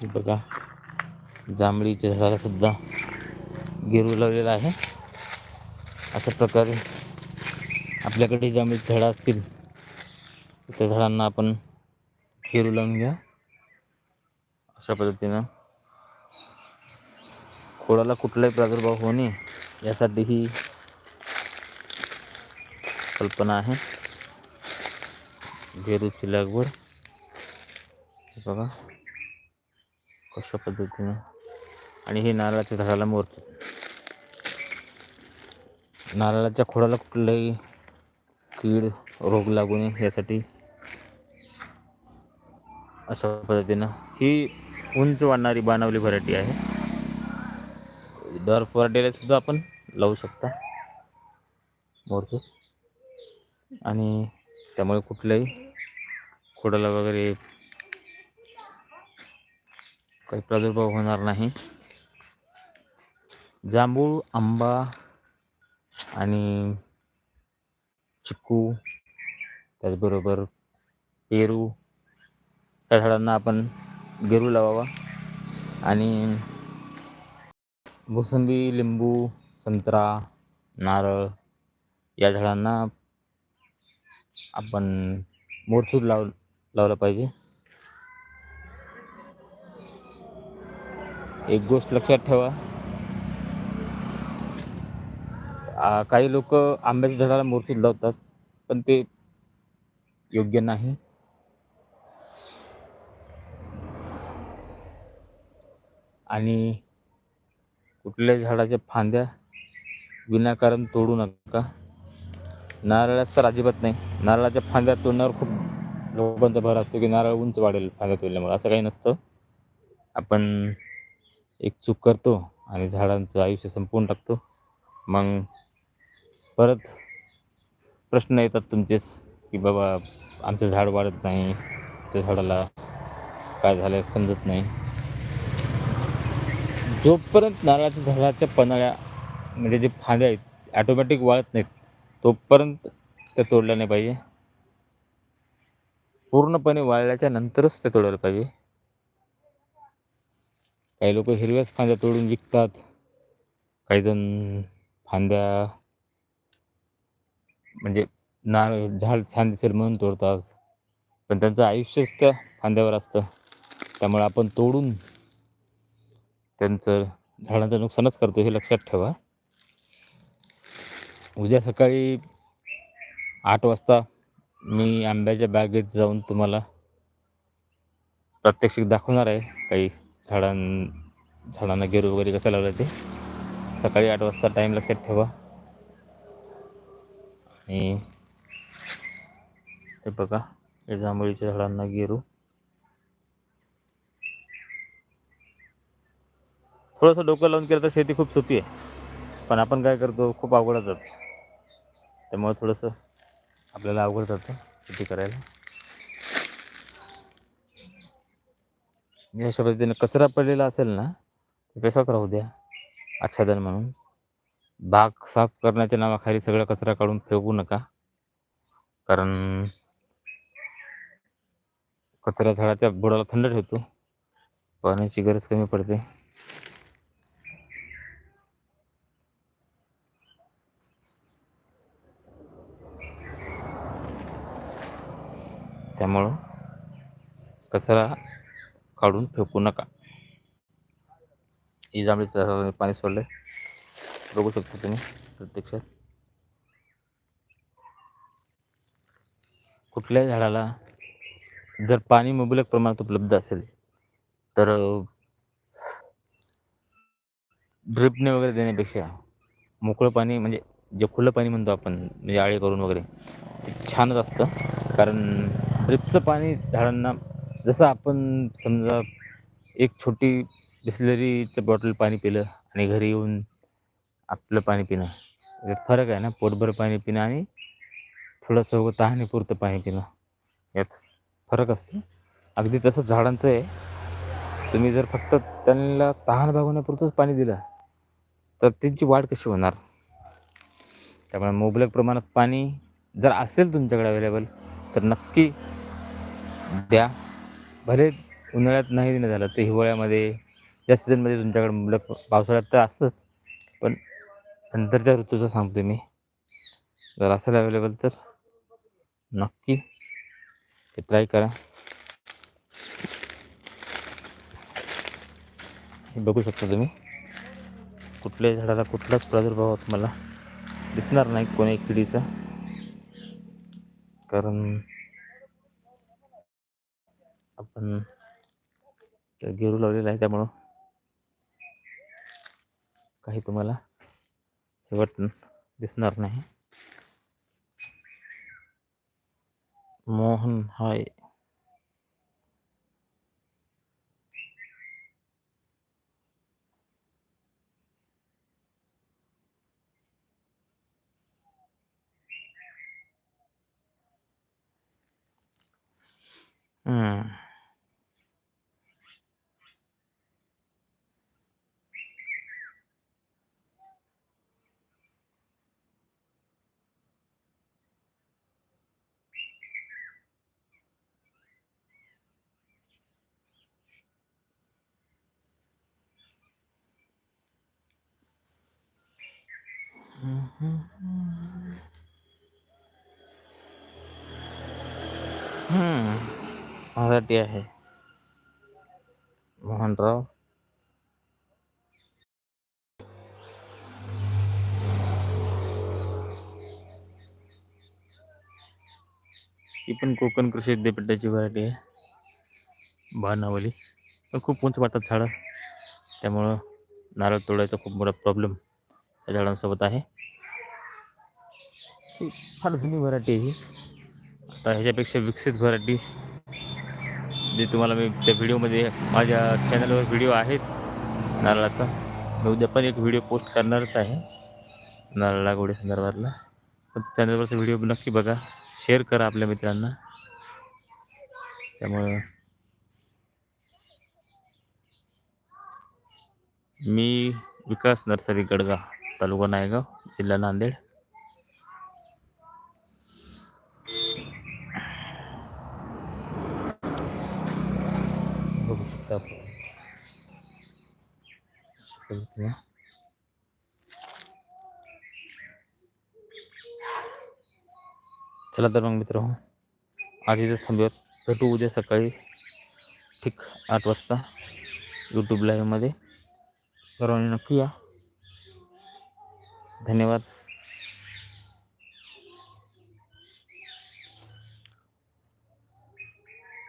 हे बघा. जांभळीच्या झाडाला सुद्धा गेरू लावलेला आहे. अशा प्रकारे आपल्याकडे जांभळीची झाडं असतील त्या झाडांना आपण गेरू लावून घ्या. अशा पद्धतीनं खोडाला कुठलाही प्रादुर्भाव होऊ नये यासाठी ही कल्पना आहे. गेरूची लागवड. हे बघा. कशा पद्धतीनं. आणि हे नारळाच्या झाडाला मोरते नारळाच्या खोडाला कुठलाही कीड रोग लागू नये यासाठी अशा पद्धतीनं ही उंच वाढणारी बाणावली व्हरायटी आहे. डॉर्फ व्हरायटीला सुद्धा आपण लावू शकता. मोरचं. आणि त्यामुळे कुठल्याही खोडाला वगैरे काही प्रादुर्भाव होणार नाही. जांभूळ आंबा आणि चिक्कू त्याचबरोबर पेरू त्या झाडांना आपण गेरू लावावा. आणि मोसंबी लिंबू संत्रा नारळ या झाडांना आपण मोरचूर लाव लावला पाहिजे. एक गोष्ट लक्षात ठेवा. काही लोक आंब्याच्या झाडाला मोरचूर लावतात पण ते योग्य नाही. आणि कुठल्याही झाडाच्या फांद्या विनाकारण तोडू नका. नारळाच तर अजिबात नाही. नारळाच्या फांद्या तोडण्यावर खूप लोकांचा भर असतो की नारळ उंच वाढेल फांद्या तोडल्यामुळे. असं काही नसतं. आपण एक चूक करतो आणि झाडांचं आयुष्य संपवून टाकतो. मग परत प्रश्न येतात तुमचेच की बाबा आमचं झाड वाढत नाही त्या झाडाला काय झालं समजत नाही. जोपर्यंत नारळाच्या झाडाच्या पन्हाळ्या म्हणजे जे फांद्या आहेत ॲटोमॅटिक वाळत नाहीत तोपर्यंत त्या तोडल्या नाही पाहिजे. पूर्णपणे वाळल्याच्या नंतरच त्या तोडायला पाहिजे. काही लोक हिरव्याच फांद्या तोडून विकतात. काही जण फांद्या म्हणजे नारळ झाड छान दिसेल म्हणून तोडतात. पण त्यांचं आयुष्यच त्या फांद्यावर असतं. त्यामुळे आपण तोडून त्यांचं झाडांचं नुकसानच करतो हे लक्षात ठेवा. उद्या सकाळी आठ वाजता मी आंब्याच्या बागेत जाऊन तुम्हाला प्रात्यक्षिक दाखवणार आहे काही. झाडां झाडांना गेरू वगैरे कसं लावलं ते? सकाळी आठ वाजता टाईम लक्षात ठेवा. आणि हे बघा हे जांभळीच्या झाडांना गेरू. थोडंसं डोकं लावून केलं तर शेती खूप सोपी आहे. पण आपण काय करतो खूप अवघड जातो. त्यामुळे थोडंसं आपल्याला अवघड जातं शेती करायला. या अशा पद्धतीने कचरा पडलेला असेल ना तसाच राहू द्या? आच्छादन म्हणून. बाग साफ करण्याच्या नावाखाली सगळा कचरा काढून फेकू नका. कारण कचरा झाडाच्या बुडाला थंड ठेवतो. पाण्याची गरज कमी पडते. त्यामुळं कचरा काढून फेकू नका. ही जांभळी झाडाला पाणी सोडलं बघू शकता तुम्ही प्रत्यक्षात. कुठल्याही झाडाला जर पाणी मुबलक प्रमाणात उपलब्ध असेल तर ड्रिपने वगैरे देण्यापेक्षा मोकळं पाणी म्हणजे जे खुलं पाणी म्हणतो आपण म्हणजे आळे करून वगैरे ते छानच असतं. कारण ड्रिपचं पाणी झाडांना जसं आपण समजा एक छोटी बिस्लरीचं बॉटल पाणी पिलं आणि घरी येऊन आपलं पाणी पिणं यात फरक आहे ना? पोटभर पाणी पिणं आणि थोडंसं उगं तहानेपुरतं पाणी पिणं यात फरक असतो. अगदी तसं झाडांचं आहे. तुम्ही जर फक्त त्यांना तहान भागवण्यापुरतंच पाणी दिलं तर त्यांची वाढ कशी होणार? त्यामुळे मुबलक प्रमाणात पाणी जर असेल तुमच्याकडे अवेलेबल तर नक्की द्या. भले उन्हाळ्यात नाही देणं झालं तर हिवाळ्यामध्ये या सीझनमध्ये तुमच्याकडे मुलं पावसाळ्यात तर असतंच. पण नंतरच्या ऋतूचं सांगतो मी. जर असेल अवेलेबल तर नक्की ते ट्राय करा. बघू शकता तुम्ही. कुठल्याही झाडाला कुठलाच प्रादुर्भाव तुम्हाला दिसणार नाही कोणी किडीचा. कारण आपण गेरू लावलेलं आहे त्यामुळं. काही तुम्हाला शेवट दिसणार नाही. मोहन हाय. हम्म. मराठी आहे. मोहनराव. ही पण कोकण कृषी विद्यापीठाची व्हरायटी आहे. बाणावली पण खूप उंच वाटतात झाडं. त्यामुळं नारळ तोडायचा खूप मोठा प्रॉब्लेम त्या झाडांसोबत आहे. ही फार जुनी व्हरायटी आहे ही. आता ह्याच्यापेक्षा विकसित व्हरायटी जे तुम्हाला मी त्या व्हिडिओमध्ये माझ्या चॅनलवर व्हिडिओ आहेत नारळाचा. मी उद्या पण एक व्हिडिओ पोस्ट करणारच आहे नारळ लागवडी संदर्भातला. पण चॅनलवरचा व्हिडिओ नक्की बघा. शेअर करा आपल्या मित्रांना. त्यामुळं मी विकास नर्सरी गडगा तालुका नायगाव जिल्हा नांदेड। बघू शकता आपण चला तर मग मित्र, आज इथेच थांबूयात भेटू उद्या सकाळी ठीक, आठ वाजता यूट्यूब लाईव्हमध्ये सर्वांनी नक्की या धन्यवाद.